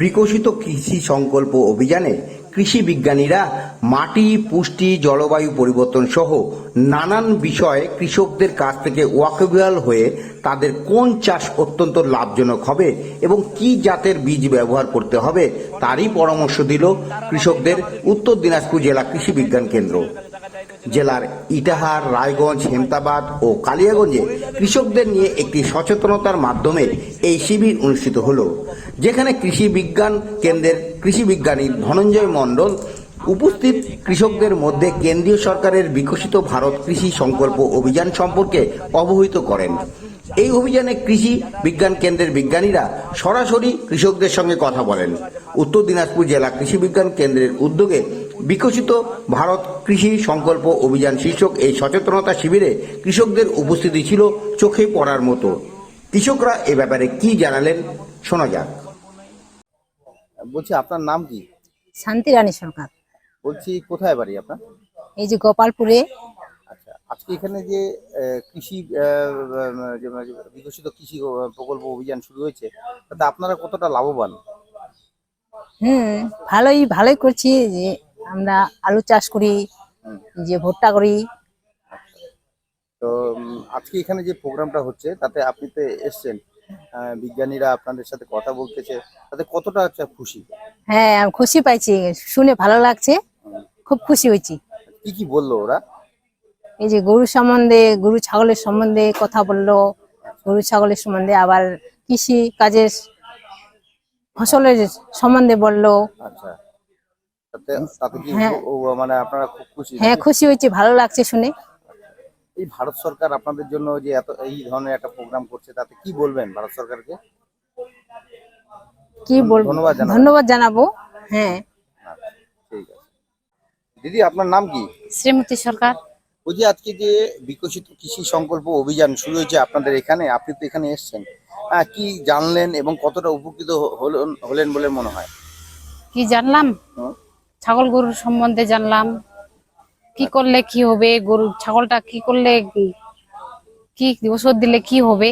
বিকশিত কৃষি সংকল্প অভিযানে কৃষি বিজ্ঞানীরা মাটি, পুষ্টি, জলবায়ু পরিবর্তন সহ নানান বিষয়ে কৃষকদের কাছ থেকে ওয়াকেবল হয়ে তাদের কোন চাষ অত্যন্ত লাভজনক হবে এবং কি জাতের বীজ ব্যবহার করতে হবে তারই পরামর্শ দিল কৃষকদের উত্তর দিনাজপুর জেলা কৃষি বিজ্ঞান কেন্দ্র। জেলার ইটাহার, রায়গঞ্জ, হেমতাবাদ ও কালিয়াগঞ্জে কৃষকদের নিয়ে একটি সচেতনতার মাধ্যমে এই শিবির অনুষ্ঠিত হলো। যেখানে কৃষি বিজ্ঞান কেন্দ্রের কৃষি বিজ্ঞানী ধনঞ্জয় মণ্ডল উপস্থিত কৃষকদের মধ্যে কেন্দ্রীয় সরকারের বিকশিত ভারত কৃষি সংকল্প অভিযান সম্পর্কে অবহিত করেন। এই অভিযানে কৃষি বিজ্ঞান কেন্দ্রের বিজ্ঞানীরা সরাসরি কৃষকদের সঙ্গে কথা বলেন। উত্তর দিনাজপুর জেলা কৃষি বিজ্ঞান কেন্দ্রের উদ্যোগে বিকশিত ভারত কৃষি সংকল্প অভিযান শীর্ষক এই সচেতনতা শিবিরে কৃষকদের উপস্থিতি ছিল চোখে পড়ার মতো। কৃষকরা এ ব্যাপারে কি জানালেন শোনা যাক। বলছি আপনার নাম কি? শান্তি রানী সরকার। বলছি কোথায় বাড়ি আপনার? এই যে গোপালপুরে। আচ্ছা আজকে এখানে যে আহ, কৃষি আহ, আহ, যে বিকশিত কৃষি প্রকল্প অভিযান শুরু হয়েছে তাতে আপনারা কতটা লাভবান? হুম ভালোই ভালোই করছি যে আমরা আলু চাষ করি হুম। যে ভুট্টা করি। তো উম, আজকে এখানে যে প্রোগ্রামটা হচ্ছে তাতে আপনি তো এসছেন বিজ্ঞানীরা আপনাদের সাথে কথা বলতেছে তাতে কতটা আচ্ছা খুশি? হ্যাঁ আমি খুশি পাইছি শুনে ভালো লাগছে খুব খুশি হয়েছি। কি কি বলল ওরা? এই যে গরু সম্বন্ধে গরু ছাগলের সম্বন্ধে কথা বলল গরু ছাগলের সম্বন্ধে আবার কৃষি কাজের ফসলের সম্বন্ধে বলল। আচ্ছা তাতে তাতে কি হ্যাঁ। ও- ও মানে আপনারা খুব খুশি হ্যাঁ খুশি হয়েছি ভালো লাগছে শুনে। এই ভারত সরকার আপনাদের জন্য যে এত এই ধরনের একটা প্রোগ্রাম করছে তাতে কি বলবেন ভারত সরকারকে? কি বলব ধন্যবাদ জানাব। ধন্যবাদ জানাব হ্যাঁ। আচ্ছা, ঠিক আছে। দিদি আপনার নাম কি? শ্রীমতী সরকার। বলছি আজকে যে বিকশিত কৃষি সংকল্প অভিযান শুরু হয়েছে আপনাদের এখানে আপনি তো এখানে এসেছেন। হ্যাঁ কি জানলেন এবং কতটা উপকৃত হলেন বলে মনে হয়? কি জানলাম? ছাগল গরুর সম্বন্ধে জানলাম কি করলে কি হবে? গরু ছাগলটা কি করলে কি ওষুধ দিলে কি হবে?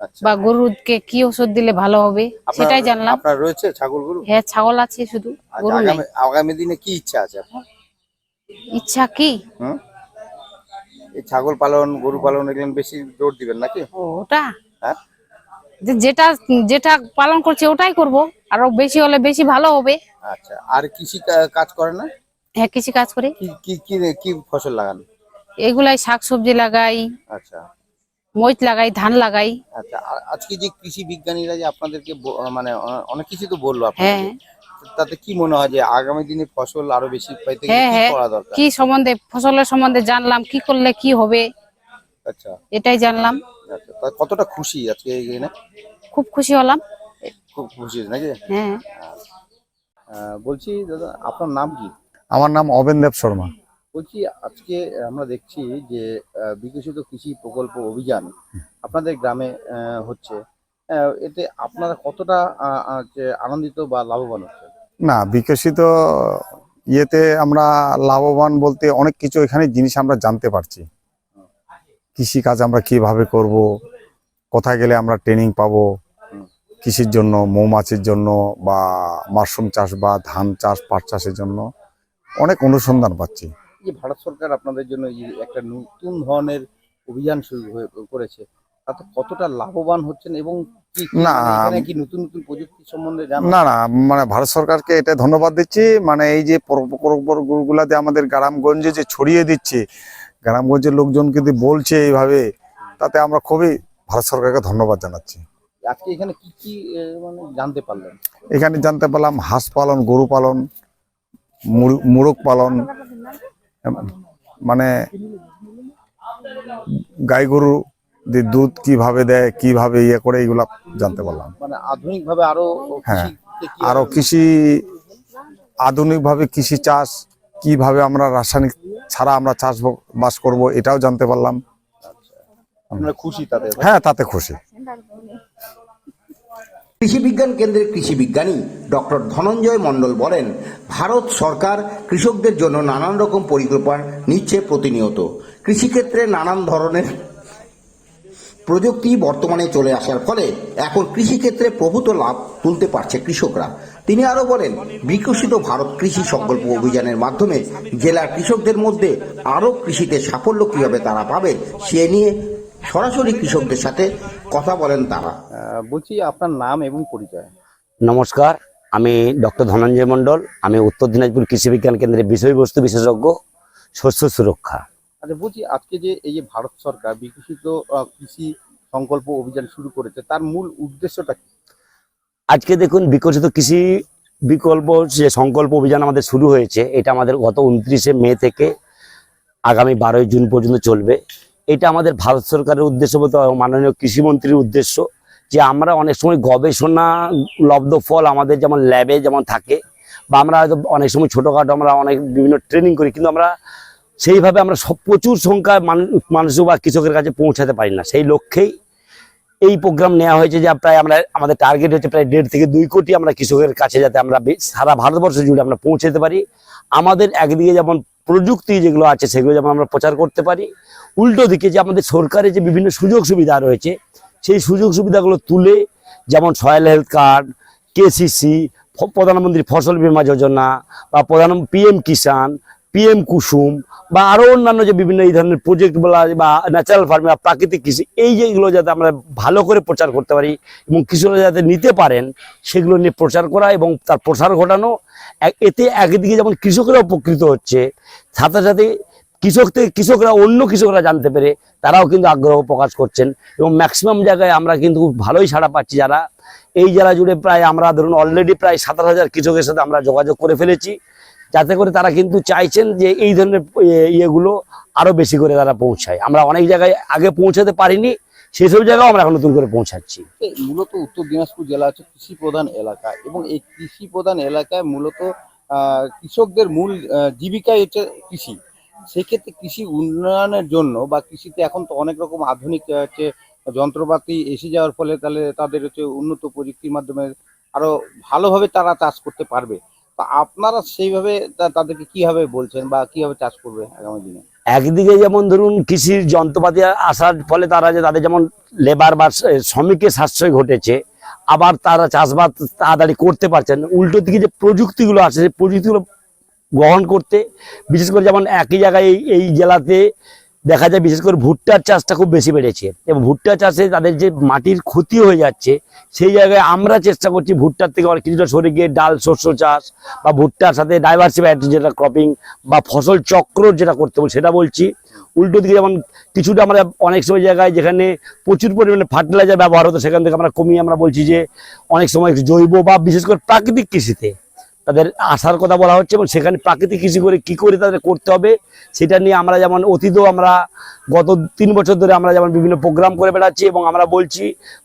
আচ্ছা। বা গরুকে কি ওষুধ দিলে ভালো হবে? সেটাই জানলাম। আপনার রয়েছে ছাগল গরু? হ্যাঁ ছাগল আছে শুধু। আচ্ছা, গরু নেই। আগামী দিনে কি ইচ্ছা আছে আপনার? ইচ্ছা কি? ছাগল পালন গরু পালন এগুলো বেশি জোর দিবেন নাকি? ওটা? হ্যাঁ। যেটা যেটা পালন করছে ওটাই করব। আরও বেশি হলে বেশি ভালো হবে। আচ্ছা আর কৃষি কাজ করে না? হ্যাঁ কৃষি কাজ করি। কি কি কি কি ফসল লাগান? এগুলাই শাক সবজি লাগাই আচ্ছা। মরিচ লাগাই ধান লাগাই। আচ্ছা আর আজকে যে কৃষি বিজ্ঞানীরা যে আপনাদেরকে ব- মানে অ- অনেক কিছু তো বলল হ্যাঁ। আপনাদের তাতে কি মনে হয় যে আগামী দিনে ফসল আরও বেশি পাইতে গেলে হ্যাঁ কি হ্যাঁ। করা দরকার? কি সম্বন্ধে ফসলের সম্বন্ধে জানলাম কি করলে কি হবে? আচ্ছা। এটাই জানলাম। আচ্ছা তা কতটা খুশি আজকে এখানে খুব খুশি হলাম। খুব খুশি নাকি? হ্যাঁ। আহ, বলছি দাদা আপনার নাম কি? আমার নাম অবেন দেব শর্মা। বলছি আজকে আমরা দেখছি যে বিকশিত কৃষি প্রকল্প অভিযান আপনাদের গ্রামে হচ্ছে। এতে আপনারা কতটা আনন্দিত বা লাভবান হচ্ছে না বিকশিত ইয়েতে আমরা লাভবান বলতে অনেক কিছু এখানে জিনিস আমরা জানতে পারছি। কৃষি কাজ আমরা কীভাবে করব কোথায় গেলে আমরা ট্রেনিং পাবো কৃষির জন্য মৌমাছির জন্য বা মাশরুম চাষ বা ধান চাষ পাট চাষের জন্য। অনেক অনুসন্ধান পাচ্ছি। যে ভারত সরকার আপনাদের জন্য একটা নতুন ধরনের অভিযান শুরু করেছে তাতে কতটা লাভবান হচ্ছেন এবং না, মানে কি নতুন নতুন প্রযুক্তি সম্বন্ধে জানা? না না মানে ভারত সরকারকে এটা ধন্যবাদ দিচ্ছি মানে এই যে প্রকল্পগুলা যে আমাদের গ্রামগঞ্জে যে ছড়িয়ে দিচ্ছে গ্রামগঞ্জের লোকজন কিন্তু বলছে এইভাবে তাতে আমরা খুবই ভারত সরকারকে ধন্যবাদ জানাচ্ছি। আজকে এখানে কি কি মানে জানতে পারলেন? এখানে জানতে পারলাম হাঁস পালন গরু পালন মোরগ পালন মানে গাই গরু দুধ কীভাবে দেয় কীভাবে ইয়ে করে এগুলা জানতে পারলাম। মানে আধুনিক আরও হ্যাঁ, আরও কৃষি আধুনিকভাবে কৃষি চাষ কীভাবে আমরা রাসায়নিক ছাড়া আমরা চাষ বাস করব এটাও জানতে পারলাম। খুশি তাতে? হ্যাঁ তাতে খুশি। কৃষি বিজ্ঞান কেন্দ্রের কৃষি বিজ্ঞানী ডক্টর ধনঞ্জয় মণ্ডল বলেন, ভারত সরকার কৃষকদের জন্য নানান রকম পরিকল্পনা নিচ্ছে প্রতিনিয়ত। কৃষিক্ষেত্রে নানান ধরনের প্রযুক্তি বর্তমানে চলে আসার ফলে এখন কৃষিক্ষেত্রে প্রভূত লাভ তুলতে পারছে কৃষকরা। তিনি আরও বলেন, বিকশিত ভারত কৃষি সংকল্প অভিযানের মাধ্যমে জেলার কৃষকদের মধ্যে আরও কৃষিতে সাফল্য কীভাবে তারা পাবে সে নিয়ে সরাসরি কৃষকদের সাথে কথা বলেন তারা। বলছি আপনার নাম এবং পরিচয়। নমস্কার আমি ডক্টর ধনঞ্জয় মণ্ডল। আমি উত্তর দিনাজপুর কৃষি বিজ্ঞান কেন্দ্রের বিষয়বস্তু বিশেষজ্ঞ শস্য সুরক্ষা। আচ্ছা বলছি আজকে যে এই যে ভারত সরকার বিকশিত আহ, কৃষি সংকল্প অভিযান শুরু করেছে তার মূল উদ্দেশ্যটা কি? আজকে দেখুন বিকশিত কৃষি বিকল্প যে সংকল্প অভিযান আমাদের শুরু হয়েছে এটা আমাদের গত উনত্রিশে মে থেকে আগামী বারোই জুন পর্যন্ত চলবে। এটা আমাদের ভারত সরকারের উদ্দেশ্য বলতে মাননীয় কৃষিমন্ত্রীর উদ্দেশ্য, যে আমরা অনেক সময় গবেষণা লব্ধ ফল আমাদের যেমন ল্যাবে যেমন থাকে, বা আমরা হয়তো অনেক সময় ছোটোখাটো আমরা অনেক বিভিন্ন ট্রেনিং করি, কিন্তু আমরা সেইভাবে আমরা সব প্রচুর সংখ্যায় মানুষ বা কৃষকের কাছে পৌঁছাতে পারি না। সেই লক্ষ্যেই এই প্রোগ্রাম নেওয়া হয়েছে যে প্রায় আমরা, আমাদের টার্গেট হচ্ছে প্রায় দেড় থেকে দুই কোটি আমরা কৃষকের কাছে যাতে আমরা সারা ভারতবর্ষ জুড়ে আমরা পৌঁছাতে পারি। আমাদের একদিকে যেমন প্রযুক্তি যেগুলো আছে, সেগুলো যেমন আমরা প্রচার করতে পারি, উল্টো দিকে যে আমাদের সরকারের যে বিভিন্ন সুযোগ সুবিধা রয়েছে, সেই সুযোগ সুবিধাগুলো তুলে যেমন সয়েল হেলথ কার্ড, কেসিসি প্রধানমন্ত্রী ফসল বীমা যোজনা বা প্রধান পিএম কিষাণ পিএম কুসুম বা আরও অন্যান্য যে বিভিন্ন এই ধরনের প্রজেক্ট বলা বা ন্যাচারাল ফার্মিং বা প্রাকৃতিক কৃষি, এই যেগুলো যাতে আমরা ভালো করে প্রচার করতে পারি এবং কৃষকরা যাতে নিতে পারেন, সেগুলো নিয়ে প্রচার করা এবং তার প্রসার ঘটানো। এতে একদিকে যেমন কৃষকরা উপকৃত হচ্ছে, সাথে সাথে কৃষক থেকে কৃষকরা, অন্য কৃষকরা জানতে পেরে তারাও কিন্তু আগ্রহ প্রকাশ করছেন এবং ম্যাক্সিমাম জায়গায় আমরা কিন্তু ভালোই সাড়া পাচ্ছি যারা। এই জেলা জুড়ে প্রায় আমরা ধরুন অলরেডি প্রায় সাতাশ হাজার কৃষকের সাথে আমরা যোগাযোগ করে ফেলেছি। যাতে করে তারা কিন্তু চাইছেন যে এই ধরনের ইয়ে- ইয়েগুলো আরও বেশি করে তারা পৌঁছায়। আমরা অনেক জায়গায় আগে পৌঁছাতে পারিনি, সেসব জায়গাও আমরা এখন নতুন করে পৌঁছাচ্ছি। মূলত উত্তর দিনাজপুর জেলা হচ্ছে কৃষি প্রধান এলাকা এবং এই কৃষি প্রধান এলাকায় মূলত কৃষকদের মূল জীবিকাই হচ্ছে কৃষি। সেক্ষেত্রে কৃষি উন্নয়নের জন্য বা কৃষিতে এখন তো অনেক রকম আধুনিক হচ্ছে যন্ত্রপাতি এসে যাওয়ার ফলে তাহলে তাদের হচ্ছে উন্নত প্রযুক্তির মাধ্যমে আরও ভালোভাবে তারা চাষ করতে পারবে। আপনারা সেইভাবে তাদেরকে কীভাবে বলছেন বা কীভাবে চাষ করবে আগামী দিনে? একদিকে যেমন ধরুন কৃষির যন্ত্রপাতি আসার ফলে তারা যে তাদের যেমন লেবার বা শ্রমিকের সাশ্রয় ঘটেছে, আবার তারা চাষবাস তাড়াতাড়ি করতে পারছেন। উল্টো দিকে যে প্রযুক্তিগুলো আছে, সেই প্রযুক্তিগুলো গ্রহণ করতে, বিশেষ করে যেমন একই জায়গায় এই জেলাতে দেখা যায় বিশেষ করে ভুট্টার চাষটা খুব বেশি বেড়েছে। এবং ভুট্টা চাষে তাদের যে মাটির ক্ষতি হয়ে যাচ্ছে, সেই জায়গায় আমরা চেষ্টা করছি ভুট্টার থেকে অনেক কিছুটা সরে গিয়ে ডাল, শস্য চাষ বা ভুট্টার সাথে ডাইভার্সিফাইড যেটা ক্রপিং বা ফসল চক্র যেটা করতে বল সেটা বলছি। উল্টো দিকে যেমন কিছুটা আমরা অনেক সময় জায়গায় যেখানে প্রচুর পরিমাণে ফার্টিলাইজার ব্যবহার হতো, সেখান থেকে আমরা কমিয়ে আমরা বলছি যে অনেক সময় জৈব বা বিশেষ করে প্রাকৃতিক কৃষিতে তাদের আসার কথা বলা হচ্ছে এবং সেখানে প্রাকৃতিক কৃষি করে কি করে তাদের করতে হবে, সেটা নিয়ে আমরা যেমন অতীতও আমরা গত তিন বছর ধরে আমরা যেমন বিভিন্ন প্রোগ্রাম করে বেড়াচ্ছি এবং আমরা বলছি,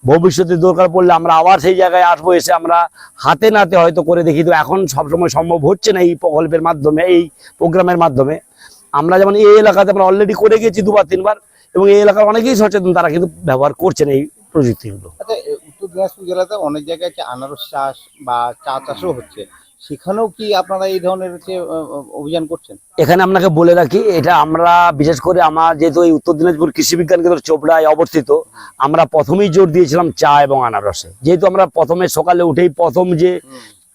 ভবিষ্যতে দরকার পড়লে আমরা আবার সেই জায়গায় আসব, এসে আমরা হাতে নাতে হয়তো করে দেখি। তো এখন সবসময় সম্ভব হচ্ছে না এই প্রকল্পের মাধ্যমে, এই প্রোগ্রামের মাধ্যমে। আমরা যেমন এই এলাকাতে আমরা অলরেডি করে গেছি দুবার, তিনবার এবং এই এলাকার অনেকেই সচেতন, তারা কিন্তু ব্যবহার করছেন এই প্রযুক্তিগুলো। আচ্ছা উত্তর দিনাজপুর জেলাতে অনেক জায়গায় আনারস চাষ বা চা চাষও হচ্ছে। সেখানেও কি আপনারা এই ধরনের অভিযান করছেন? এখানে আপনাকে বলে রাখি, এটা আমরা বিশেষ করে আমার যেহেতু এই উত্তর দিনাজপুর কৃষি বিজ্ঞান কেন্দ্র চোপড়ায় অবস্থিত, আমরা প্রথমেই জোর দিয়েছিলাম চা এবং আনারসে। যেহেতু আমরা প্রথমে সকালে উঠেই প্রথম যে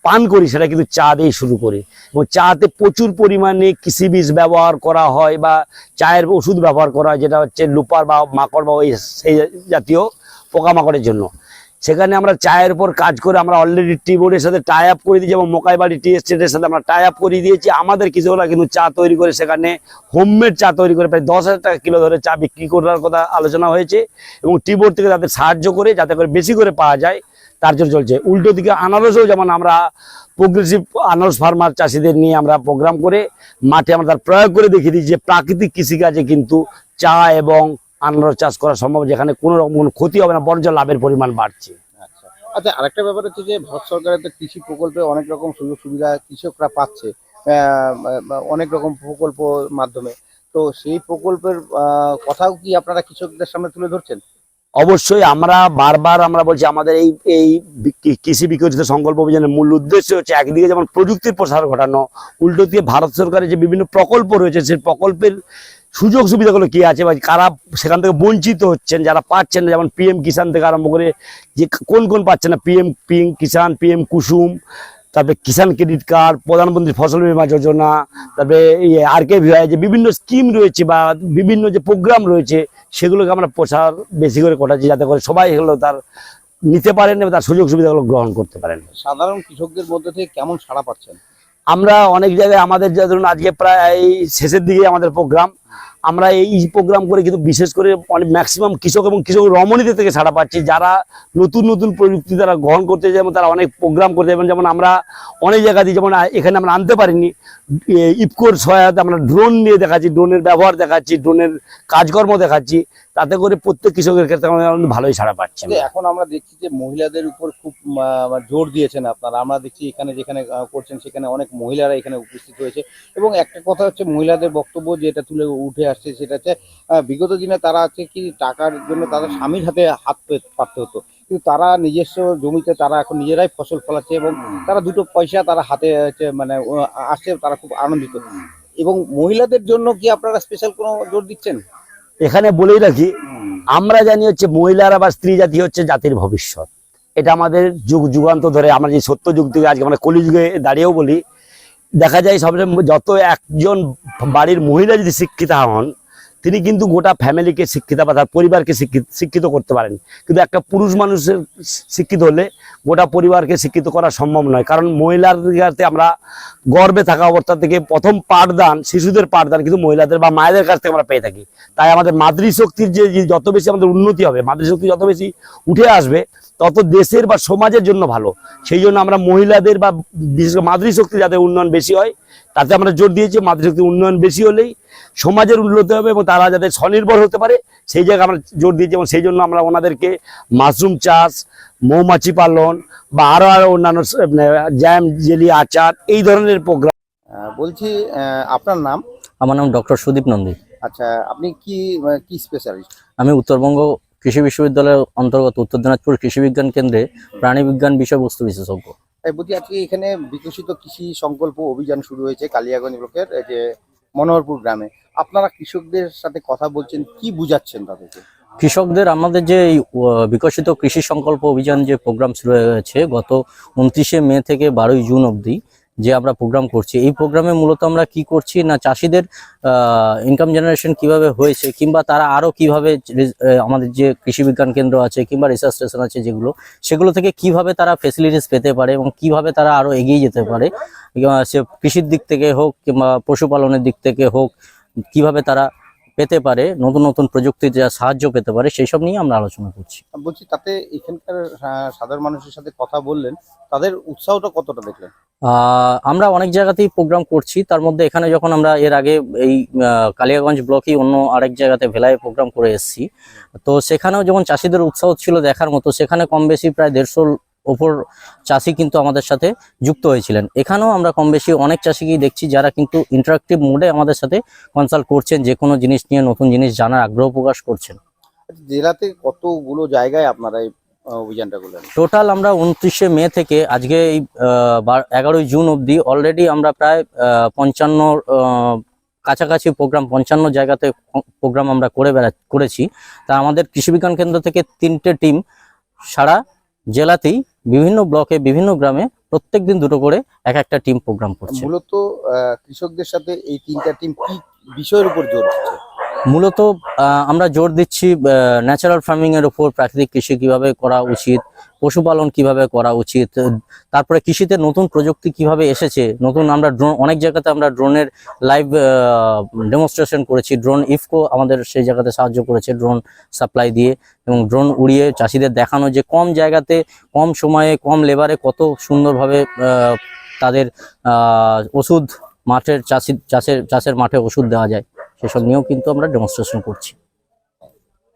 পান করি, সেটা কিন্তু চা দিয়ে শুরু করি। এবং চাতে প্রচুর পরিমাণে কৃষি বীজ ব্যবহার করা হয় বা চায়ের ওষুধ ব্যবহার করা হয়, যেটা হচ্ছে লুপার বা মাকড় বা ওই সেই জাতীয় পোকামাকড়ের জন্য। সেখানে আমরা চায়ের উপর কাজ করে আমরা অলরেডি টি বোর্ডের সাথে টাই আপ করে দিয়েছি এবং মোকাইবাড়ি টি এস্টেটের সাথে আমরা টাই আপ করে দিয়েছি। আমাদের কৃষকরা কিন্তু চা তৈরি করে সেখানে হোমমেড চা তৈরি করে প্রায় দশ হাজার টাকা কিলো ধরে চা বিক্রি করার কথা আলোচনা হয়েছে এবং টি বোর্ড থেকে তাদের সাহায্য করে, যাতে করে বেশি করে পাওয়া যায়, তার জন্য চলছে। উল্টো দিকে আনারসও যেমন আমরা প্রোগ্রেসিভ আনারস ফার্মার চাষিদের নিয়ে আমরা প্রোগ্রাম করে, মাঠে আমরা তার প্রয়োগ করে দেখিয়ে দিই যে প্রাকৃতিক কৃষিকাজে কিন্তু চা এবং আনারস চাষ করা সম্ভব যেখানে কোনো রকম কোনো ক্ষতি হবে না বরঞ্চ লাভের পরিমাণ বাড়ছে। আচ্ছা। আচ্ছা আরেকটা ব্যাপার হচ্ছে যে ভারত সরকারের তো কৃষি প্রকল্পে অনেক রকম সুযোগ সুবিধা কৃষকরা পাচ্ছে অনেক রকম প্রকল্প মাধ্যমে। তো সেই প্রকল্পের কথাও কি আপনারা কৃষকদের সামনে তুলে ধরছেন? অবশ্যই আমরা বারবার আমরা বলছি আমাদের এই এই কৃষি বিকশিত সংকল্প অভিযানের মূল উদ্দেশ্য হচ্ছে একদিকে যেমন প্রযুক্তির প্রসার ঘটানো উল্টো দিয়ে ভারত সরকারের যে বিভিন্ন প্রকল্প রয়েছে সেই প্রকল্পের সুযোগ সুবিধাগুলো কি আছে বা কারা সেখান থেকে বঞ্চিত হচ্ছেন, যারা পাচ্ছেন না, যেমন পিএম কিষান থেকে আরম্ভ করে যে কোন কোন পাচ্ছেন না PM PM Kisan PM Kusum তারপরে কিষান ক্রেডিট কার্ড প্রধানমন্ত্রী ফসল বীমা যোজনা, তারপরে আর কে ভিআই যে বিভিন্ন স্কিম রয়েছে বা বিভিন্ন যে প্রোগ্রাম রয়েছে, সেগুলোকে আমরা প্রচার বেশি করে করাচ্ছি যাতে করে সবাই এগুলো তার নিতে পারেন এবং তার সুযোগ সুবিধাগুলো গ্রহণ করতে পারেন। সাধারণ কৃষকদের মধ্যে থেকে কেমন সাড়া পাচ্ছেন? আমরা অনেক জায়গায় আমাদের যে ধরুন আজকে প্রায় শেষের দিকে আমাদের প্রোগ্রাম, আমরা এই প্রোগ্রাম করে কিন্তু বিশেষ করে অনেক ম্যাক্সিমাম কৃষক এবং কৃষক রমণীদের থেকে ছাড়া পাচ্ছি, যারা নতুন নতুন প্রযুক্তি তারা গ্রহণ করতে যেমন তারা অনেক প্রোগ্রাম করতে যেমন যেমন আমরা অনেক জায়গা দিয়ে যেমন এখানে আমরা আনতে পারিনি ইফকোর সহায়তা আমরা ড্রোন নিয়ে দেখাচ্ছি ড্রোনের ব্যবহার দেখাচ্ছি ড্রোনের কাজকর্ম দেখাচ্ছি। তাতে করে প্রত্যেক কৃষকের ক্ষেত্রে আমরা ভালোই ছাড়া পাচ্ছি এখন আমরা দেখছি যে মহিলাদের উপর খুব আহ, জোর দিয়েছেন আপনারা। আমরা দেখছি এখানে যেখানে করছেন সেখানে অনেক মহিলারা এখানে উপস্থিত হয়েছে। এবং একটা কথা হচ্ছে মহিলাদের বক্তব্য যেটা তুলে উঠে আসছে সেটা হচ্ছে বিগত দিনে তারা আছে কি টাকার জন্য তাদের স্বামীর হাতে হাত পে- পাততে হতো। কিন্তু তারা নিজস্ব জমিতে তারা এখন নিজেরাই ফসল ফলাচ্ছে এবং তারা দুটো পয়সা তারা হাতে মানে আসছে তারা খুব আনন্দিত। এবং মহিলাদের জন্য কি আপনারা স্পেশাল কোনো জোর দিচ্ছেন? এখানে বলেই রাখি আমরা জানি হচ্ছে মহিলারা বা স্ত্রী জাতি হচ্ছে জাতির ভবিষ্যৎ। এটা আমাদের যুগ যুগান্ত ধরে আমরা যে সত্য যুগ থেকে আজকে আমরা কলিযুগে দাঁড়িয়েও বলি দেখা যায় সবচেয়ে যত একজন বাড়ির মহিলা যদি শিক্ষিতা হন তিনি কিন্তু গোটা ফ্যামিলিকে শিক্ষিত বা তার পরিবারকে শিক্ষিত করতে পারেন। কিন্তু একটা পুরুষ মানুষের শিক্ষিত হলে গোটা পরিবারকে শিক্ষিত করা সম্ভব নয়। কারণ মহিলার কাছে আমরা গর্বে থাকা অবস্থা থেকে প্রথম পাঠদান, শিশুদের পাঠদান কিন্তু মহিলাদের বা মায়েদের কাছ থেকে আমরা পেয়ে থাকি। তাই আমাদের মাতৃশক্তির যে যত বেশি আমাদের উন্নতি হবে, মাতৃশক্তি যত বেশি উঠে আসবে, তত দেশের বা সমাজের জন্য ভালো। সেই জন্য আমরা মহিলাদের বা বিশেষ করে মাতৃশক্তি যাতে উন্নয়ন বেশি হয় তাতে আমরা জোর দিয়েছি মাতৃশক্তি উন্নয়ন বেশি হলেই সমাজের উন্নতি হবে এবং তারা যাতে স্বনির্ভর হতে পারে সেই জায়গায় আমরা জোর দিয়েছি এবং সেই জন্য আমরা ওনাদেরকে মাশরুম চাষ মৌমাছি পালন বা আরও আরও অন্যান্য জ্যাম জেলি আচার এই ধরনের প্রোগ্রাম বলছি আপনার নাম? আমার নাম ডক্টর সুদীপ নন্দী। আচ্ছা আপনি কি কি স্পেশালিস্ট আমি উত্তরবঙ্গ কৃষি বিশ্ববিদ্যালয়ের অন্তর্গত উত্তর দিনাজপুর কৃষি বিজ্ঞান কেন্দ্রে প্রাণী বিজ্ঞান বিষয়বস্তু বিশেষজ্ঞ। তাই বলছি আজকে এখানে বিকশিত কৃষি সংকল্প অভিযান শুরু হয়েছে কালিয়াগঞ্জ ব্লকের যে মনোহরপুর গ্রামে। আপনারা কৃষকদের সাথে কথা বলছেন, কি বুঝাচ্ছেন তাদেরকে? কৃষকদের আমাদের যে বিকশিত কৃষি সংকল্প অভিযান যে প্রোগ্রাম শুরু হয়েছে গত উনত্রিশে মে থেকে বারোই জুন অবধি যে আমরা প্রোগ্রাম করছি, এই প্রোগ্রামে মূলত আমরা কি করছি না চাষিদের ইনকাম জেনারেশন কীভাবে হয়েছে কিংবা তারা আরও কীভাবে আমাদের যে কৃষি বিজ্ঞান কেন্দ্র আছে কিংবা রিসার্চ স্টেশন আছে যেগুলো, সেগুলো থেকে কীভাবে তারা ফেসিলিটিস পেতে পারে এবং কীভাবে তারা আরও এগিয়ে যেতে পারে সে কৃষির দিক থেকে হোক কিংবা পশুপালনের দিক থেকে হোক, কীভাবে তারা পেতে পারে নতুন নতুন প্রযুক্তির যা সাহায্য পেতে পারে সেই সব নিয়ে আমরা আলোচনা করছি। বলছি তাতে এখানকার সাধারণ মানুষের সাথে কথা বললেন তাদের উৎসাহটা কতটা দেখলেন? আহ, আমরা অনেক জায়গাতেই প্রোগ্রাম করছি তার মধ্যে এখানে যখন আমরা এর আগে এই কালিয়াগঞ্জ ব্লকেই অন্য আরেক জায়গাতে ভেলায় প্রোগ্রাম করে এসেছি। তো সেখানেও যখন চাষিদের উৎসাহ ছিল দেখার মতো সেখানে কম বেশি প্রায় দেড়শোর ওপর চাষি কিন্তু আমাদের সাথে যুক্ত হয়েছিলেন। এখানেও আমরা কম বেশি অনেক চাষিকেই দেখছি যারা কিন্তু ইন্টারাক্টিভ মোডে আমাদের সাথে কনসাল্ট করছেন যে কোনো জিনিস নিয়ে নতুন জিনিস জানার আগ্রহ প্রকাশ করছেন। জেলাতে কতগুলো জায়গায় আপনারা এই অভিযানটা করলেন? টোটাল আমরা উনত্রিশে মে থেকে আজকে এই এগারোই জুন অবধি অলরেডি আমরা প্রায় পঞ্চান্ন কাছাকাছি প্রোগ্রাম পঞ্চান্ন জায়গাতে প্রোগ্রাম আমরা করে বেড়া করেছি। তা আমাদের কৃষি বিজ্ঞান কেন্দ্র থেকে তিনটে টিম সারা জেলাতেই বিভিন্ন ব্লকে, বিভিন্ন গ্রামে প্রত্যেক দিন দুটো করে এক একটা টিম প্রোগ্রাম করছে। মূলত কৃষকদের সাথে এই তিনটা টিম কি বিষয়ের উপর জোর দিচ্ছে? মূলত আমরা জোর দিচ্ছি ন্যাচারাল ফার্মিং এর উপর প্রাকৃতিক কৃষি কীভাবে করা উচিত, পশুপালন কীভাবে করা উচিত, তারপরে কৃষিতে নতুন প্রযুক্তি কীভাবে এসেছে, নতুন আমরা ড্রোন অনেক জায়গাতে আমরা ড্রোনের লাইভ ডেমনস্ট্রেশন করেছি ড্রোন ইফকো আমাদের সেই জায়গাতে সাহায্য করেছে ড্রোন সাপ্লাই দিয়ে, এবং ড্রোন উড়িয়ে চাষিদের দেখানো যে কম জায়গাতে, কম সময়ে, কম লেবারে কত সুন্দরভাবে তাদের ওষুধ মাঠের চাষি, চাষের চাষের মাঠে ওষুধ দেওয়া যায়। সেসব নিয়েও কিন্তু আমরা ডেমনস্ট্রেশন করছি।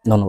ধন্যবাদ।